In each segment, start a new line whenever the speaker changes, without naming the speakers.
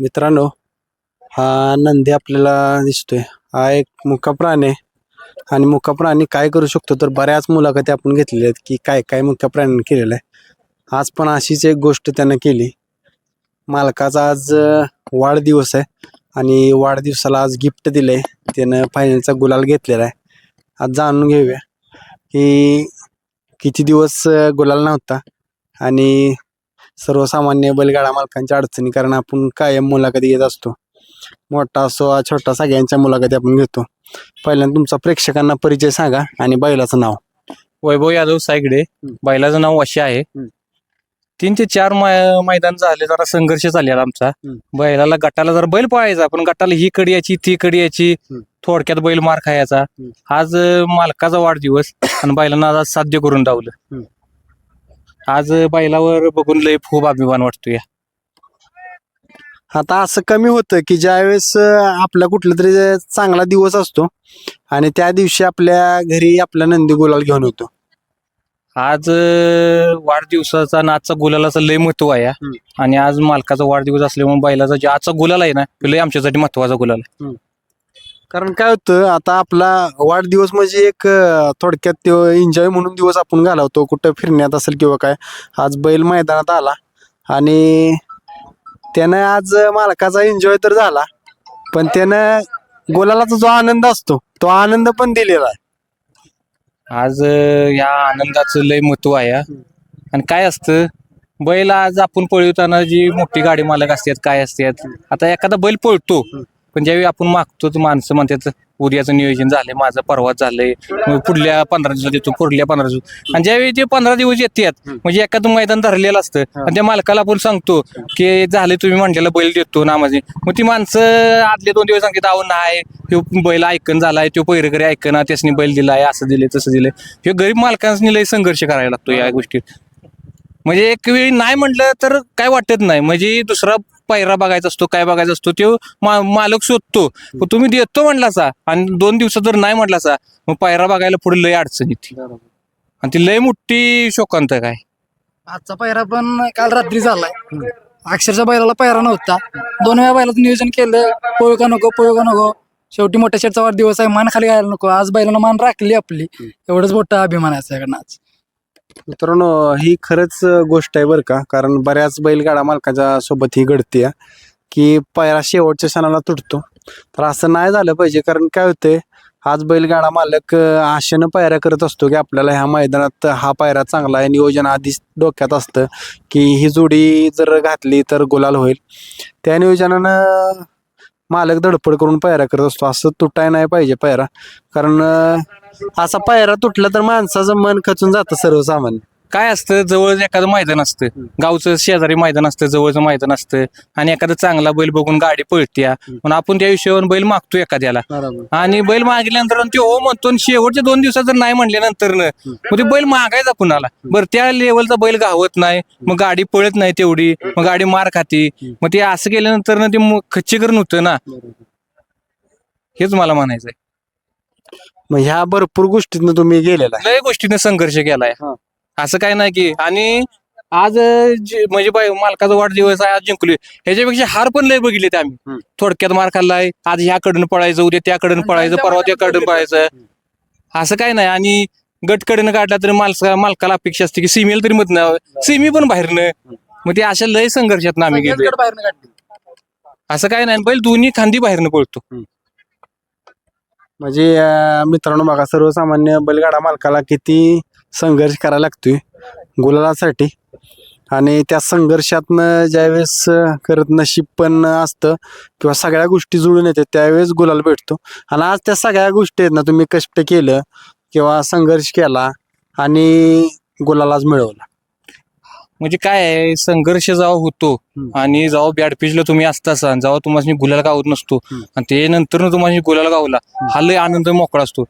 मित्रांनो हा नंदी आपल्याला दिसतोय. हा एक मुका प्राणी आहे. आणि मुका प्राणी काय करू शकतो तर बऱ्याच मुलाखती आपण घेतलेल्या आहेत की काय काय मुका प्राण्याने केलेलं आहे. आज पण अशीच एक गोष्ट त्यानं केली. मालकाचा आज वाढदिवस आहे. आणि वाढदिवसाला आज गिफ्ट दिलंय. त्यानं फायनलचा गुलाल घेतलेला आहे. आज जाणून घेऊया की किती दिवस गुलाल नव्हता. आणि सर्वसामान्य बैलगाडा मालकांच्या अडचणी कारण आपण कायम मुलाखती घेत असतो मोठा असो छोटा सगळ्यांच्या मुलाखती आपण घेतो पहिल्यांदा तुमचा प्रेक्षकांना परिचय सांगा आणि बैलाचं नाव
वैभव यादव सायगडे बैलाचं नाव असे आहे. तीन ते चार मैदान झाले जरा संघर्ष चाललेला आमचा. बैलाला गटाला जर बैल पळायचा पण गटाला ही कडी यायची ती कडी
हम्म.
थोडक्यात बैल मार खायचा. आज मालकाचा वाढदिवस आणि बैलांना आज साध्य करून. धावलं आज बैलावर बघून लय खूप अभिमान वाटतो या
आता असं कमी होतं की ज्यावेळेस अं, आपला कुठला तरी चांगला दिवस असतो आणि त्या दिवशी आपल्या घरी आपला नंदी गुलाल घेऊन होतो
आज अं, वाढदिवसाचा आणि आजचा गुलालाचं लय महत्त्व आहे हा.
हम्म.
आणि आज मालकाचा वाढदिवस असल्यामुळे बैलाचा जे आजचा गुलाल आहे ना तो लय आमच्यासाठी महत्त्वाचा गुलाल आहे
कारण काय होतं आता आपला वाढदिवस म्हणजे एक अं, थोडक्यात तो एन्जॉय म्हणून दिवस आपण घालवतो कुठं फिरण्यात असेल किंवा काय आज बैल मैदानात आला आणि त्यानं आज मालकाचा एन्जॉय तर झाला पण त्यानं गोलालाचा जो आनंद असतो तो आनंद पण दिलेला आहे
आज या आनंदाचं लय महत्त्व आहे हा. आणि काय असतं बैल आज आपण पळवताना जी मोठी गाडी मालक असतात काय असतात आता एखादा बैल पळतो पण ज्यावेळी आपण मागतो तर माणसं म्हणतात उद्याचं नियोजन झालंय माझं परवाच झालंय. मग पुढल्या पंधरा दिवसात येतो पुढल्या पंधरा दिवस आणि ज्यावेळी ते पंधरा दिवस येतात म्हणजे एखादं मैदान धरलेलं असतं आणि त्या मालकाला आपण सांगतो की झाले तुम्ही म्हटलेला बैल देतो नामाजे मग ती माणसं आदले दोन दिवस सांगतात अहो नाही तो बैल ऐकन झालाय तो पैरकरी ऐकना त्यासनी बैल दिलाय असं दिले तसं दिलंय. हे गरीब मालकांनी लय संघर्ष करायला लागतो या गोष्टीत. म्हणजे एक वेळी नाही म्हटलं तर काय वाटत नाही. म्हणजे दुसरा पायरा बघायचा असतो काय बघायचा असतो तो मा- मालक शोधतो. तुम्ही देतो म्हणलासा आणि दोन दिवसात जर नाही म्हटलासा मग पायरा बघायला पुढे लय अडचण येते. आणि ती लय मोठी शोकांत काय?
आजचा पायरा पण काल रात्री झालाय. अक्षरशः बैलाला पायरा नव्हता. दोन वेळा बैलाचं नियोजन केलं. पोळ का नको पोळ का नको. शेवटी मोठ्या शेटचा वाढदिवस आहे मान खाली घालायला नको. आज बैलानं मान राखली आपली. एवढंच मोठा अभिमान आहे सगळ्यांना आज
मित्रांनो ही खरंच गोष्ट आहे बरं का. कारण बऱ्याच बैलगाडा मालकाच्या सोबत ही घडते की पायरा शेवटच्या क्षणाला तुटतो. तर असं नाही झालं पाहिजे कारण काय होतंय आज बैलगाडा मालक आशेनं पायऱ्या करत असतो की आपल्याला ह्या मैदानात हा पायरा चांगला आहे. नियोजन आधीच डोक्यात असतं की ही जोडी जर घातली तर गुलाल होईल. त्या नियोजनानं मालक धडपड करून पायऱ्या करत असतो. असं तुटाय नाही पाहिजे पायरा. कारण असा पायरा तुटला तर माणसाचं मन खचून जातं सर्वसामान्य.
काय असतं जवळ एखादं मैदान असतं. गावचं शेजारी मैदान असतं जवळचं मैदान असतं. आणि एखादा चांगला बैल बघून गाडी पळत्या. पण आपण त्या विषयावर बैल मागतो एखाद्याला. आणि बैल मागितल्यानंतर ते हो म्हणतो शेवटच्या दोन दिवसात जर नाही म्हटल्यानंतर मग ते बैल मागायचा कुणाला? बरं त्या लेवलचा बैल गावत नाही. मग गाडी पळत नाही तेवढी. मग गाडी मार खाती. मग ते असं केल्यानंतर ना ते मग खच्चीकरण होतं ना. हेच मला म्हणायचंय.
मग ह्या भरपूर गोष्टीतनं तुम्ही गेलेला
लय गोष्टीने संघर्ष केलाय. असं काय नाही की. आणि आज जे- म्हणजे बाई मालकाचा वाढदिवस आहे आज जिंकलोय. ह्याच्यापेक्षा हार पण लय बघितले आम्ही.
हम्म.
थोडक्यात मार खाल्लाय. आज ह्याकडून पळायचं उद्या त्याकडून पळायचं परवा त्याकडून पळायचं. असं काय नाही. आणि गटकडनं काढला तरी मालका मालकाला अपेक्षा असते की सीमेला तरी मत सीमी पण बाहेरनं. मग ते अशा लय संघर्षात आम्ही
सगळ्याच
गेलो
गट बाहेरनं काढले.
असं काय नाही. बैल दोन्ही खांदी बाहेरनं पळतो.
म्हणजे अं, मित्रांनो बघा सर्वसामान्य बैलगाडा मालकाला किती संघर्ष करायला लागतोय गुलालासाठी. आणि त्या संघर्षातनं ज्यावेळेस करत नशीब पण असतं किंवा सगळ्या गोष्टी जुळून येतात त्यावेळेस गुलाल भेटतो. आणि आज त्या सगळ्या गोष्टी आहेत ना तुम्ही कष्ट केलं किंवा संघर्ष केला आणि गुलाल आज मिळवला.
म्हणजे काय आहे संघर्ष जेव्हा होतो
हम्म.
आणि जेव्हा बॅड पिचला तुम्ही असतासा जेव्हा तुम्हाला गुलाल गावत नसतो
हम्म.
आणि ते नंतर तुम्हाला गुलाल गावला हा लय आनंद मोकळा असतो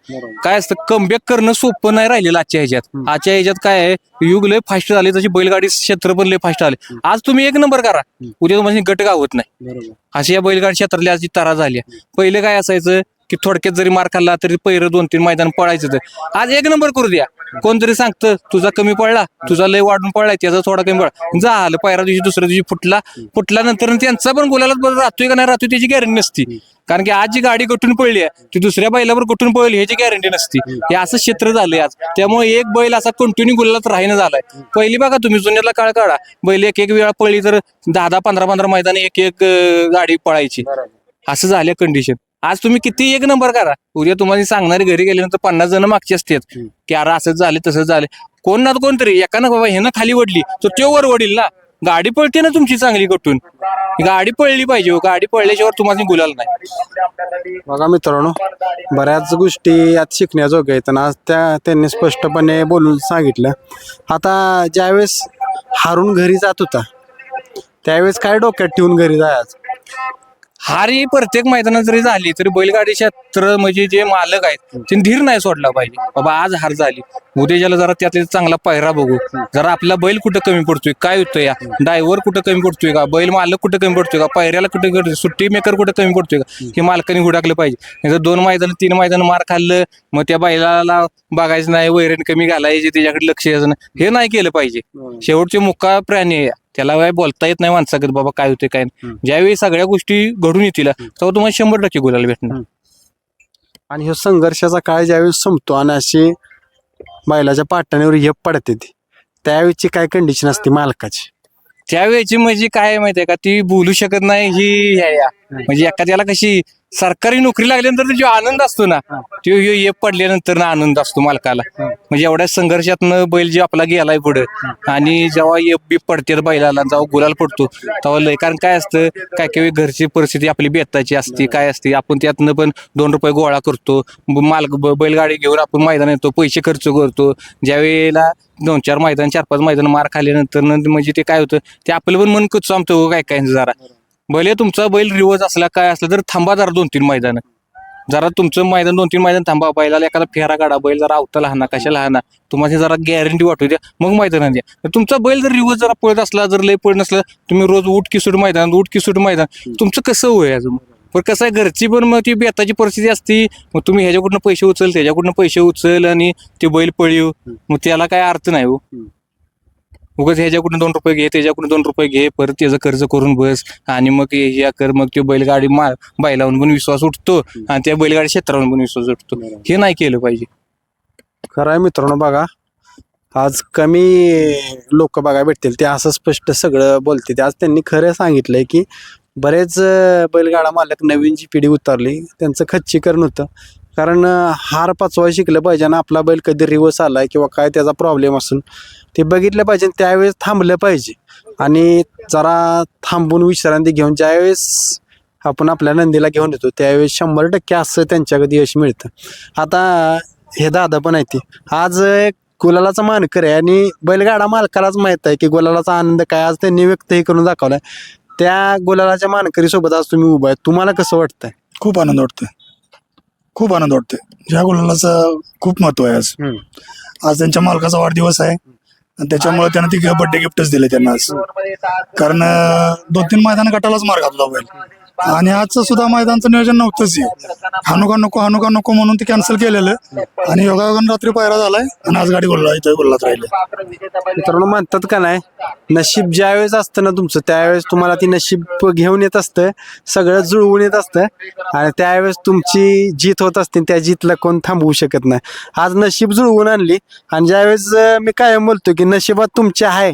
काय असतं कमबॅक करणं सोपं नाही राहिलेलं आजच्या ह्याच्यात
हम्म.
आजच्या ह्याच्यात काय आहे युग लय फास्ट झाले तशी बैलगाडी क्षेत्र पण लय फास्ट झाले आज तुम्ही एक नंबर करा
हम्म.
उद्या तुम्हाला गट गावत नाही
बरोबर
अशी या बैलगाडी क्षेत्रातली आज तारा झाली आहे. पहिले काय असायचं की थोडक्यात जरी मार खाल्ला तरी पहिलं दोन तीन मैदान पळायचं तर आज एक नंबर करू द्या. कोणतरी सांगतं तुझा कमी पडला तुझा लय वाढून पडलाय त्याचा थोडा कमी पडला. झालं पहिल्या दिवशी दुसऱ्या दिवशी फुटला. फुटल्यानंतर त्यांचा पण बरं राहतोय का नाही राहतोय त्याची गॅरंटी नसती. कारण की आज जी गाडी कुठून पडली आहे ती दुसऱ्या बैलावर कुठून पडली ह्याची गॅरंटी नसती. हे असं क्षेत्र झालंय आज. त्यामुळे एक बैल असा कंटिन्यू गुलालात राहीनं झालाय. पहिली बघा तुम्ही जुन्याला काळ काढा. बैल एक एक वेळा पडली तर दहा दहा पंधरा पंधरा मैदान एक एक गाडी पळायची. असं झालं कंडिशन आज तुम्ही किती एक नंबर करा. उद्या तुम्हाला सांगणारे घरी गेल्यानंतर पन्नास जण मागचे असतात. की अरे असंच झाले तसंच झाले. कोण ना कोणतरी एकानं बाबा ह्यानं खाली वडली तर तो वर वडील ना. गाडी पळते ना तुमची चांगली कटून गाडी पळली पाहिजे हो. गाडी पळल्याशिवाय तुम्हाला गुलाल नाही.
बघा मित्रांनो बऱ्याच गोष्टी यात शिकण्याजोग्या आहेत. आणि आज त्या त्यांनी स्पष्टपणे बोलून सांगितलं. आता ज्यावेळेस हारून घरी जात होता त्यावेळेस काय डोक्यात ठेवून घरी जायचं?
हार ही प्रत्येक मैदानात जरी झाली तरी बैलगाडी क्षेत्र म्हणजे जे मालक आहेत त्यांनी धीर नाही सोडला पाहिजे. बाबा आज हार झाली. उद्याच्याला जरा त्यातला चांगला पायरा बघू. जरा आपला बैल कुठं कमी पडतोय काय होतंय या? ड्रायव्हर कुठं कमी पडतोय का? बैल मालक कुठं कमी पडतोय का? पायऱ्याला कुठं सुट्टी मेकर कुठं कमी पडतोय का? हे मालकाने हुडाकलं पाहिजे. तर दोन मैदान तीन मैदान मार खाल्लं मग त्या बैलाला बघायचं नाही वैरण कमी घालायची त्याच्याकडे लक्ष द्यायचं नाही. हे नाही केलं पाहिजे. शेवटचे मुक्का प्राणी आहे त्याला काय बोलता येत नाही माणसाकडे बाबा काय होते काय नाही. ज्यावेळी सगळ्या गोष्टी घडून येतील तेव्हा तुम्हाला शंभर टक्के गुलाल भेटणार.
आणि ह्यो संघर्षाचा काळ ज्यावेळेस संपतो आणि अशी बैलाच्या पाटाण्यावर येप पडते ती त्यावेळेची काय कंडिशन असते मालकाची?
त्यावेळेची म्हणजे काय आहे माहितीये का ती बोलू शकत नाही ही. म्हणजे एखाद्याला कशी सरकारी नोकरी लागल्यानंतर जो आनंद असतो ना तो ह्यो ये पडल्यानंतर ना आनंद असतो मालकाला. म्हणजे एवढ्या संघर्षातनं बैल जे आपला गेलाय पुढे आणि जेव्हा ये बी पडते बैलाला जेव्हा गुलाल पडतो तेव्हा लय कारण काय असतं काय काय वेळी घरची परिस्थिती आपली बेताची असते काय असते आपण त्यातनं पण दोन रुपये गोळा करतो मालक बैलगाडी घेऊन आपण मैदान येतो पैसे खर्च करतो. ज्यावेळेला दोन चार मैदान चार पाच मैदान मार खाल्ल्यानंतर नंतर म्हणजे ते काय होतं ते आपलं पण मन कुच आमचं काय काय जरा भले तुमचा बैल रिवर्स असला काय असला तर थांबा जरा दोन तीन मैदान. जरा तुमचं मैदान दोन तीन मैदान थांबा. बैलाला एखादा फेरा काढा. बैल जरा आवता लहाना कशा लहाना तुम्हाला जरा गॅरंटी वाटू द्या. मग मैदानात द्या तुमचा बैल जर रिवर्स जरा पळत असला जर लय पळत नसला तुम्ही रोज उठ किसूट मैदान उठ किसूट मैदान. तुमचं कसं होय अजून? पण कसं आहे? घरची पण मग ती बेताची परिस्थिती असती. मग तुम्ही ह्याच्याकडनं पैसे उचल त्याच्याकडनं पैसे उचल आणि ते बैल पळीव. मग त्याला काय अर्थ नाही हो. उगाच ह्याच्याकडून दोन रुपये घे त्याच्याकडून दोन रुपये घे परत त्याचं कर्ज करून बस. आणि मग हे हे कर मग ते बैलगाडी मा बैलावरून पण विश्वास उठतो आणि त्या बैलगाडी क्षेत्रावरून पण विश्वास उठतो. हे नाही केलं पाहिजे.
खरं आहे मित्रांनो बघा. आज कमी लोक बघायला भेटतील. ते असं स्पष्ट सगळं बोलते ते आज त्यांनी खरं सांगितलंय की बरेच अं, बैलगाडा मालक नवीन जी पिढी उतरली त्यांचं खच्चीकरण होतं. कारण हार पाचवाय शिकलं पाहिजे आणि आपला बैल कधी रिवर्स आलाय किंवा काय त्याचा प्रॉब्लेम असून ते बघितलं पाहिजे त्यावेळेस थांबलं पाहिजे. आणि जरा थांबून विश्रांती घेऊन ज्यावेळेस आपण आपल्या नंदीला घेऊन येतो त्यावेळेस शंभर टक्के असं त्यांच्याकडे यश मिळतं. आता हे दादा पण आहे ते. आज एक गुलालाचा मानकर आहे आणि बैलगाडा मालकालाच माहीत आहे की गुलालाचा आनंद काय आज त्यांनी व्यक्तही करून दाखवलाय. त्या गुलालाच्या मानकरीसोबत आज तुम्ही उभा आहे. तुम्हाला कसं वाटतंय?
खूप आनंद वाटतोय. खूप आनंद वाटतोय. ह्या गुलालाचं खूप महत्त्व आहे आज. आज त्यांच्या मालकाचा वाढदिवस आहे. आणि त्याच्यामुळे त्यांना ती बर्थडे गिफ्टच दिले त्यांना आज. कारण दोन तीन मैदान गटालाच मार घातला बैल आणि आजचं सुद्धा मैदानचं नियोजन नव्हतंच हे. हानुका नको हनुका नको म्हणून ते कॅन्सल केलेलं. आणि योगायोगान रात्री पायरा झालाय आणि आज गाडी बोलला इथं गोल्लात राहिले.
मित्रांनो म्हणतात का नाही नशीब ज्यावेळेस असतं ना तुमचं त्यावेळेस तुम्हाला ती नशीब घेऊन येत असतं सगळं जुळवून येत असतं. आणि त्यावेळेस तुमची जीत होत असते त्या जीतला कोण थांबवू शकत नाही. आज नशीब जुळवून आणली. आणि ज्यावेळेस मी कायम बोलतो की नशिबात तुमची आहे.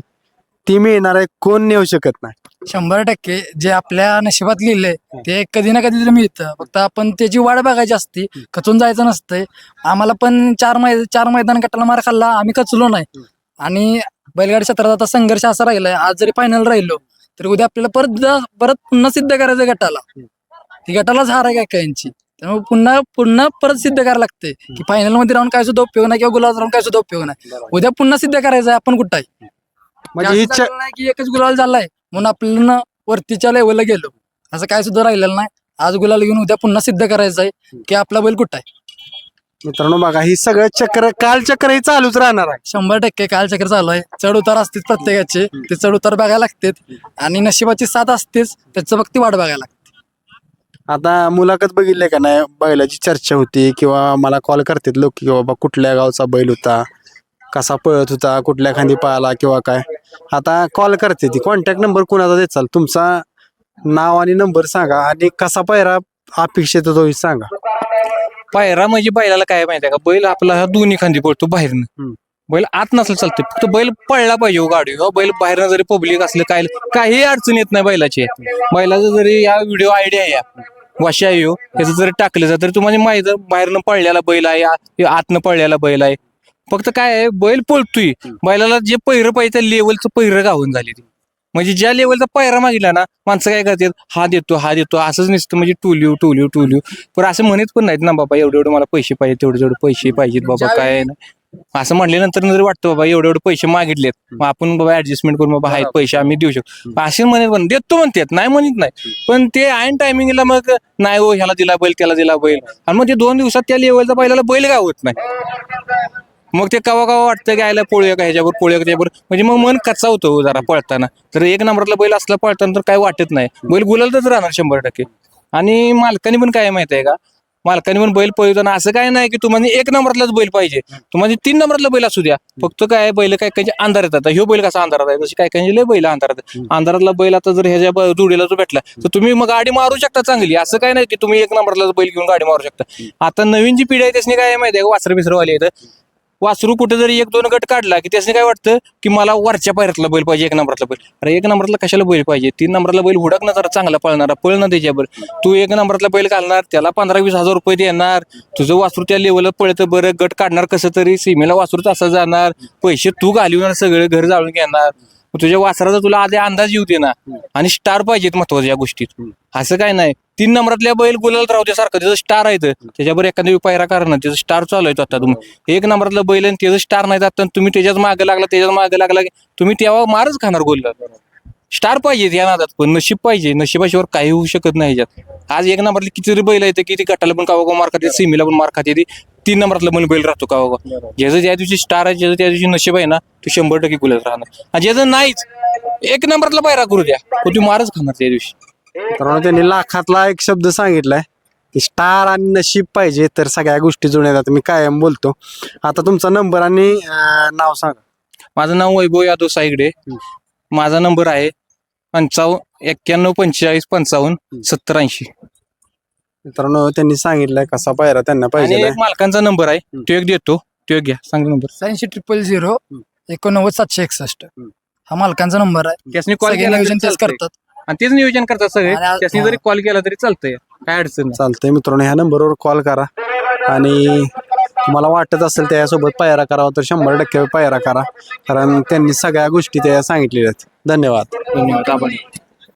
ती मिळणार आहे कोण नेऊ शकत नाही.
शंभर टक्के जे आपल्या नशिबात लिहिलंय ते कधी ना कधी तरी मिळतं. फक्त आपण त्याची वाट बघायची असते खचून जायचं नसतंय. आम्हाला पण चार मै चार मैदान गटाला मार खाल्ला आम्ही खचलो नाही. आणि बैलगाडी क्षेत्रात आता संघर्ष असा राहिलाय आज जरी फायनल राहिलो तरी उद्या आपल्याला परत परत पुन्हा सिद्ध करायचं गटाला. ती गटालाच हार आहे काय काहींची. त्यामुळे पुन्हा पुन्हा परत सिद्ध करायला लागते की फायनलमध्ये राहून काय सुद्धा उपयोग नाही किंवा गुलाब राहून काय सुद्धा उपयोग नाही. उद्या पुन्हा सिद्ध करायचं आहे आपण कुठं आहे?
म्हणजे इच्छा
झालं नाही की एकच गुलाल झालाय. म्हणून आपल्याला वरतीच्या लेवलला गेलो. असं काय सुद्धा राहिलेलं नाही. आज गुलाल घेऊन उद्या पुन्हा सिद्ध करायचं आहे की आपला बैल कुठं आहे?
मित्रांनो बघा ही सगळं चक्र काल चक्र हे चालूच राहणार आहे.
शंभर टक्के कालचक्र चालू आहे. चढ उतार असतेच प्रत्येकाचे. ते चढ उतार बघायला लागतात आणि नशिबाची साथ असतेच त्याचं फक्त वाट बघायला लागते.
आता मुलाखत बघितली का नाही? बैलाची चर्चा होती किंवा मला कॉल करतात लोक की बाबा कुठल्या गावचा बैल होता? कसा पळत होता? कुठल्या खांदी पळाला किंवा काय? आता कॉल करते ती. कॉन्टॅक्ट नंबर कुणाचा देत चाल तुमचा नाव आणि नंबर सांगा. आणि कसा पायरा अपेक्षित होतो हे सांगा.
पायरा म्हणजे बैलाला काय माहिती का? बैल आपला हा दोन्ही खांदी पडतो बाहेरनं.
हम्म.
बैल आत नसलं चालतं फक्त बैल पळला पाहिजे हो गाडी हो बैल बाहेरनं जरी पब्लिक असलं काय काही अडचण येत नाही बैलाची. बैलाचं जरी या व्हिडिओ आयडिया आहे या. वाशी आहे हो. याचं जरी टाकलं जातं तरी तुम्हाला माहीत आहे, बाहेरनं पळलेला बैल आहे आ- आतनं पळलेला बैल आहे. फक्त काय आहे बैल पळतोय. बैलाला जे पहिरं पाहिजे त्या लेवलचं पहिरं गावून झाली ती. म्हणजे ज्या लेवलचा पायरा मागितला ना माणसं काय करतात हा देतो हा देतो असंच नसतं म्हणजे टोलिव टोलिव टोलिव पण असं म्हणत पण नाहीत ना बाबा एवढे एवढे मला पैसे पाहिजे तेवढे तेवढे पैसे पाहिजेत बाबा काय नाही. असं म्हणल्यानंतर जरी वाटतं बाबा एवढे एवढे पैसे मागितलेत मग आपण बाबा ऍडजस्टमेंट करून बाबा आहेत पैसे आम्ही देऊ शकतो. असे म्हणत पण देतो म्हणतात नाही म्हणत नाही. पण ते ऐन टायमिंगला मग नाही हो ह्याला दिला बैल त्याला दिला बैल. आणि मग ते दोन दिवसात त्या लेवलचा बैलाला बैल गावत नाही. मग ते कवा कवा वाटतं की आयला पोळूया का ह्याच्यावर पोळूया का त्याच्यावर. म्हणजे मग मन कच्चा होतो हो जरा पळताना. तर एक नंबरला बैल असला पळताना तर काय वाटत नाही. बैल गुलालतच राहणार शंभर टक्के. आणि मालकाने पण काय माहिती आहे का? मालकाने पण बैल पळवताना असं काय नाही की तुम्हाला एक नंबरलाच बैल पाहिजे. तुम्हाला तीन नंबरला बैल असू द्या. फक्त काय बैल काय काही अंधार येतात ह्यो बैल कसा अंधारात आहे? तशी काय काही लय बैल अंधारात अंधारातला बैल आता जर ह्याच्या जुडीला जो भेटला तर तुम्ही मग गाडी मारू शकता चांगली. असं काय नाही की तुम्ही एक नंबरला बैल घेऊन गाडी मारू शकता. आता नवीन जी पिढी आहे त्याने काय माहिती आहे वासर बिसरवाली आहेत. वासरू कुठे जरी एक दोन गट काढला की त्याने काय वाटतं की मला वरच्या पायऱ्यातला बैल पाहिजे एक नंबरला बैल. अरे एक नंबरातला कशाला बैल पाहिजे? तीन नंबरला बैल हुडक ना जरा चांगला पळणारा पळ ना त्याच्यावर. तू एक नंबरातला बैल घालणार त्याला पंधरा वीस हजार रुपये देणार. तुझं वासरू त्या लेवलला पळतं बरं गट काढणार कसं तरी सीमेला वासरू तसा जाणार. पैसे तू घालवणार सगळे घर जाळून घेणार. मग तुझ्या वासराचा तुला आधी अंदाज येऊ दे ना. आणि स्टार पाहिजेत महत्त्वाच्या या गोष्टीत. असं काय नाही. तीन नंबरातल्या बैल गुलाल राहू दे सारखं. त्याचं स्टार आहे. त्याच्यावर एखाद्या पायरा करणं त्याचं स्टार चालू आहे आता तुम्ही. एक नंबरातलं बैल आणि त्याचं स्टार नाही जात तुम्ही त्याच्याच मागे लागला त्याच्याच मागे लागला. तुम्ही तेव्हा मारच खाणार गोल. स्टार पाहिजे या नादात. पण नशीब पाहिजे. नशिबाशिवाय काही होऊ शकत नाही आज एक नंबरली किती तरी बैल येते किती गटाला पण कावा मार खाते सीमेला पण मार खाते. तीन नंबरातला पण बैल राहतो कावा ज्याचं ज्या दिवशी स्टार आहे ज्याचं त्या दिवशी नशीब आहे ना तो शंभर टक्के गुलाल राहणार. आणि ज्याचं नाहीच एक नंबरातला पायरा करू द्या. तो ती मारच खाणार त्या दिवशी.
कारण त्यांनी लाखातला एक शब्द सांगितलाय की स्टार आणि नशीब पाहिजे तर सगळ्या गोष्टी जुळण्यात आता मी कायम बोलतो. आता तुमचा नंबर आणि अं, नाव सांगा.
माझं नाव वैभव यादव साईगडे माझा नंबर आहे पंचावन्न एक्क्याण्णव पंचेचाळीस पंचावन्न सत्तर ऐंशी.
मित्रांनो त्यांनी सांगितलंय कसा पायरा त्यांना
आणि
पाहिजे.
एक मालकांचा नंबर आहे. तो एक देतो. तो एक घ्या. सांग नंबर.
शहाऐंशी ट्रिपल झिरो एकोणनव्वद सातशे एकसष्ट.
हम्म.
हा मालकांचा नंबर आहे.
त्यासनी कॉल
सगळे
केला
नियोजन
तरी
तेच
चालतंय.
करतात.
आणि तेच नियोजन करतात सगळे.
आणि आ-
त्यासनी
हा.
जरी कॉल केला तरी चालतंय. काय अडचण नाही.
चालतंय मित्रांनो ह्या नंबरवर कॉल करा. आणि तुम्हाला वाटत असेल त्याच्यासोबत पायरा करावा तर शंभर टक्के पायरा करा. कारण त्यांनी सगळ्या गोष्टी त्या सांगितलेल्या आहेत. धन्यवाद.
धन्यवाद. आभार.